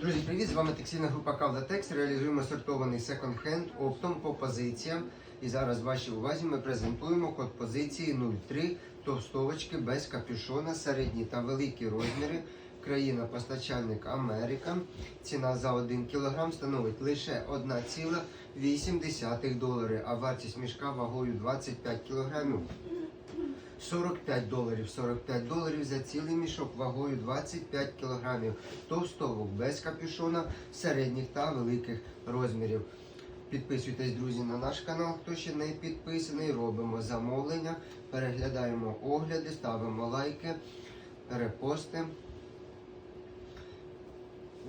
Друзі, привіт! З вами текстильна група Кавлатекс. Реалізуємо сортований секонд-хенд оптом по позиціям. І зараз вашій увазі ми презентуємо код позиції 03 товстовочки без капюшона, середні та великі розміри. Країна постачальник Америка. Ціна за 1 кг становить лише 1,8 долари, а вартість мішка вагою 25 кг 45 доларів, 45 доларів за цілий мішок вагою 25 кілограмів. Товстовок без капюшона, середніх та великих розмірів. Підписуйтесь, друзі, на наш канал, хто ще не підписаний. Робимо замовлення, переглядаємо огляди, ставимо лайки, репости.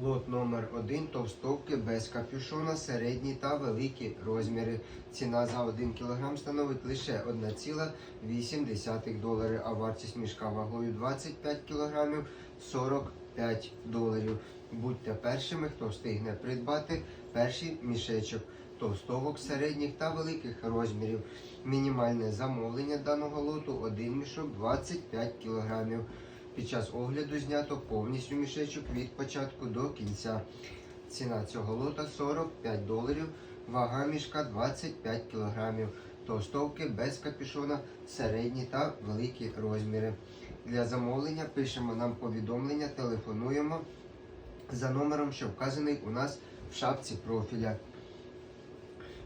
Лот номер 1 товстовки без капюшона, середні та великі розміри. Ціна за 1 кг становить лише 1,8 долари, а вартість мішка вагою 25 кг 45 доларів. Будьте першими, хто встигне придбати перший мішечок товстовок середніх та великих розмірів. Мінімальне замовлення даного лоту один мішок 25 кг. Під час огляду знято повністю мішечок від початку до кінця. Ціна цього лота 45 доларів, вага мішка 25 кг. Товстовки без капюшона, середні та великі розміри. Для замовлення пишемо нам повідомлення, телефонуємо за номером, що вказаний у нас в шапці профіля.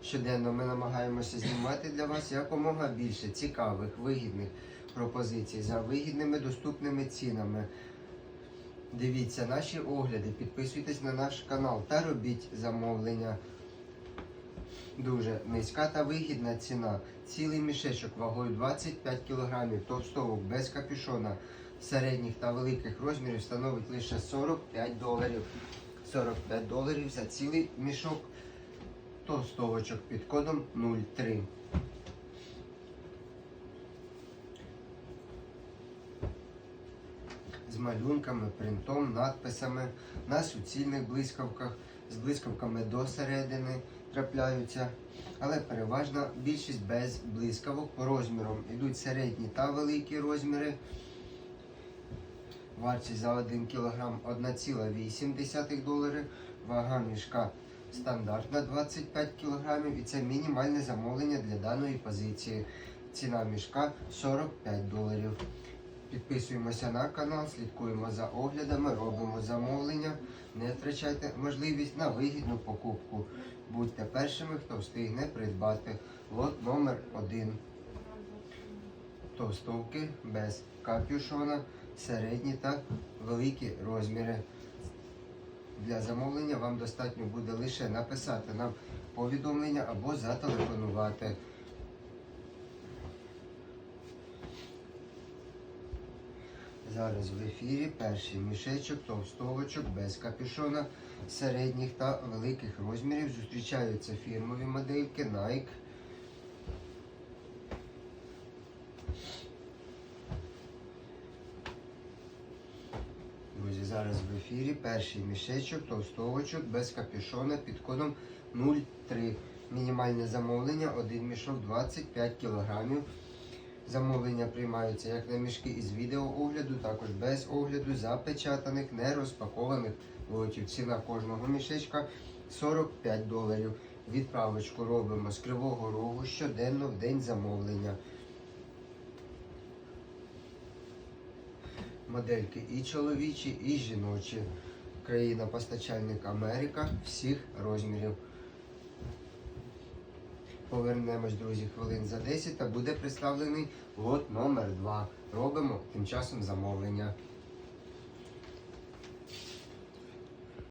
Щоденно ми намагаємося знімати для вас якомога більше цікавих, вигідних пропозицій за вигідними доступними цінами. Дивіться наші огляди, підписуйтесь на наш канал та робіть замовлення. Дуже низька та вигідна ціна. Цілий мішечок вагою 25 кг, товстовок без капюшона, середніх та великих розмірів становить лише 45 доларів. 45 доларів за цілий мішок товстовочок під кодом 03. З малюнками, принтом, надписами на суцільних блискавках, з блискавками до середини трапляються, але переважна більшість без блискавок по розмірам. Йдуть середні та великі розміри. Вартість за 1 кг 1,8 долари, вага мішка стандартна 25 кг і це мінімальне замовлення для даної позиції. Ціна мішка 45 доларів. Підписуємося на канал, слідкуємо за оглядами, робимо замовлення. Не втрачайте можливість на вигідну покупку. Будьте першими, хто встигне придбати лот номер 1 Товстовки без капюшона, середні та великі розміри. Для замовлення вам достатньо буде лише написати нам повідомлення або зателефонувати. Зараз в ефірі перший мішечок товстовочок без капюшона середніх та великих розмірів. Зустрічаються фірмові модельки Nike. Друзі, зараз в ефірі перший мішечок товстовочок без капюшона під кодом 03. Мінімальне замовлення, один мішок 25 кілограмів. Замовлення приймаються як на мішки із відеоогляду, також без огляду запечатаних, не розпакованих лотів. Ціна кожного мішечка 45 доларів. Відправочку робимо з Кривого Рогу щоденно в день замовлення. Модельки і чоловічі, і жіночі. Країна постачальник Америка всіх розмірів. Повернемось, друзі, хвилин за 10 та буде представлений лот номер 2 Робимо тим часом замовлення.